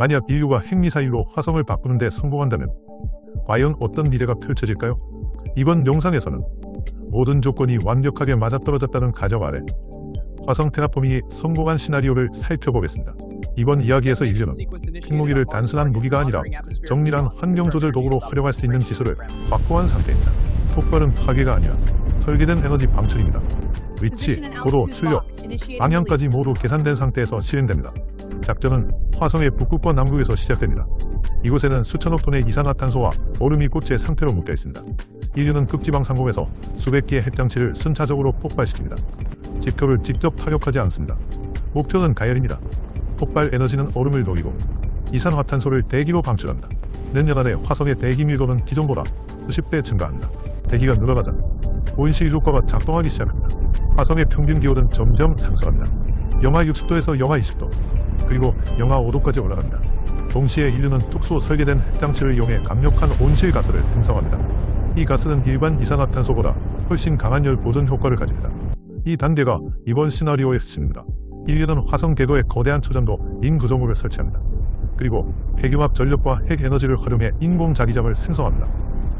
만약 인류가 핵미사일로 화성을 바꾸는 데 성공한다면 과연 어떤 미래가 펼쳐질까요? 이번 영상에서는 모든 조건이 완벽하게 맞아떨어졌다는 가정 아래 화성 테라포밍이 성공한 시나리오를 살펴보겠습니다. 이번 이야기에서 인류는 핵무기를 단순한 무기가 아니라 정밀한 환경 조절 도구로 활용할 수 있는 기술을 확보한 상태입니다. 폭발은 파괴가 아니라 설계된 에너지 방출입니다. 위치, 고도, 출력, 방향까지 모두 계산된 상태에서 실행됩니다. 작전은 화성의 북극과 남극에서 시작됩니다. 이곳에는 수천억 톤의 이산화탄소와 얼음이 꽃의 상태로 묶여 있습니다. 인류는 극지방 상공에서 수백 개의 핵장치를 순차적으로 폭발시킵니다. 지표를 직접 타격하지 않습니다. 목표는 가열입니다. 폭발 에너지는 얼음을 녹이고 이산화탄소를 대기로 방출합니다. 몇 년 안에 화성의 대기 밀도는 기존보다 수십 배 증가합니다. 대기가 늘어나자 온실 효과가 작동하기 시작합니다. 화성의 평균 기온은 점점 상승합니다. 영하 60도에서 영하 20도, 그리고 영하 5도까지 올라갑니다. 동시에 인류는 특수 설계된 핵장치를 이용해 강력한 온실 가스를 생성합니다. 이 가스는 일반 이산화탄소보다 훨씬 강한 열 보존 효과를 가집니다. 이 단계가 이번 시나리오의 핵심입니다. 인류는 화성 계거에 거대한 초전도 인구조물을 설치합니다. 그리고 핵융합 전력과 핵 에너지를 활용해 인공 자기장을 생성합니다.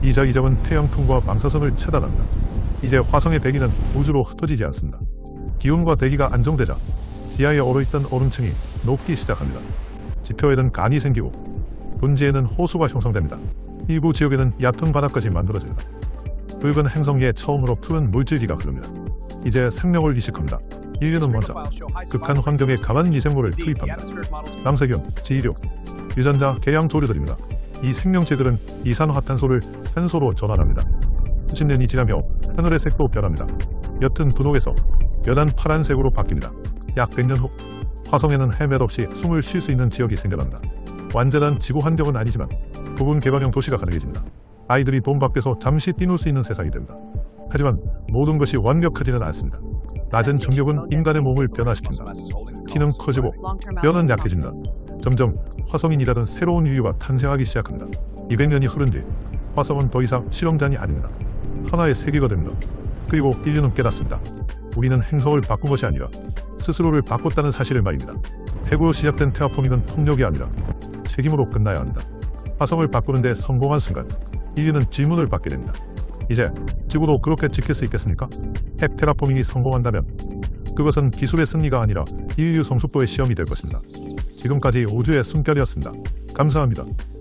이 자기장은 태양풍과 방사선을 차단합니다. 이제 화성의 대기는 우주로 흩어지지 않습니다. 기온과 대기가 안정되자 지하에 얼어있던 얼음층이 녹기 시작합니다. 지표에는 간이 생기고 분지에는 호수가 형성됩니다. 일부 지역에는 얕은 바다까지 만들어집니다. 붉은 행성 위에 처음으로 푸른 물질기가 흐릅니다. 이제 생명을 이식합니다. 인류는 먼저 극한 환경에 강한 미생물을 투입합니다. 남색염, 지이류, 유전자, 개양 조류들입니다. 이 생명체들은 이산화탄소를 산소로 전환합니다. 수십 년이 지나며 하늘의 색도 변합니다. 옅은 분홍에서 연한 파란색으로 바뀝니다. 약 100년 후 화성에는 헬멧 없이 숨을 쉴 수 있는 지역이 생겨납니다. 완전한 지구 환경은 아니지만 부분 개방형 도시가 가능해집니다. 아이들이 돈 밖에서 잠시 뛰놀 수 있는 세상이 됩니다. 하지만 모든 것이 완벽하지는 않습니다. 낮은 중력은 인간의 몸을 변화시킨다. 키는 커지고 뼈는 약해진다. 점점 화성인이라는 새로운 인류가 탄생하기 시작합니다. 200년이 흐른 뒤 화성은 더 이상 실험단이 아닙니다. 하나의 세계가 됩니다. 그리고 인류는 깨닫습니다. 우리는 행성을 바꾼 것이 아니라 스스로를 바꿨다는 사실을 말입니다. 핵으로 시작된 테라포밍은 폭력이 아니라 책임으로 끝나야 한다. 화성을 바꾸는데 성공한 순간 인류는 질문을 받게 됩니다. 이제 지구도 그렇게 지킬 수 있겠습니까? 핵 테라포밍이 성공한다면 그것은 기술의 승리가 아니라 인류 성숙도의 시험이 될 것입니다. 지금까지 우주의 숨결이었습니다. 감사합니다.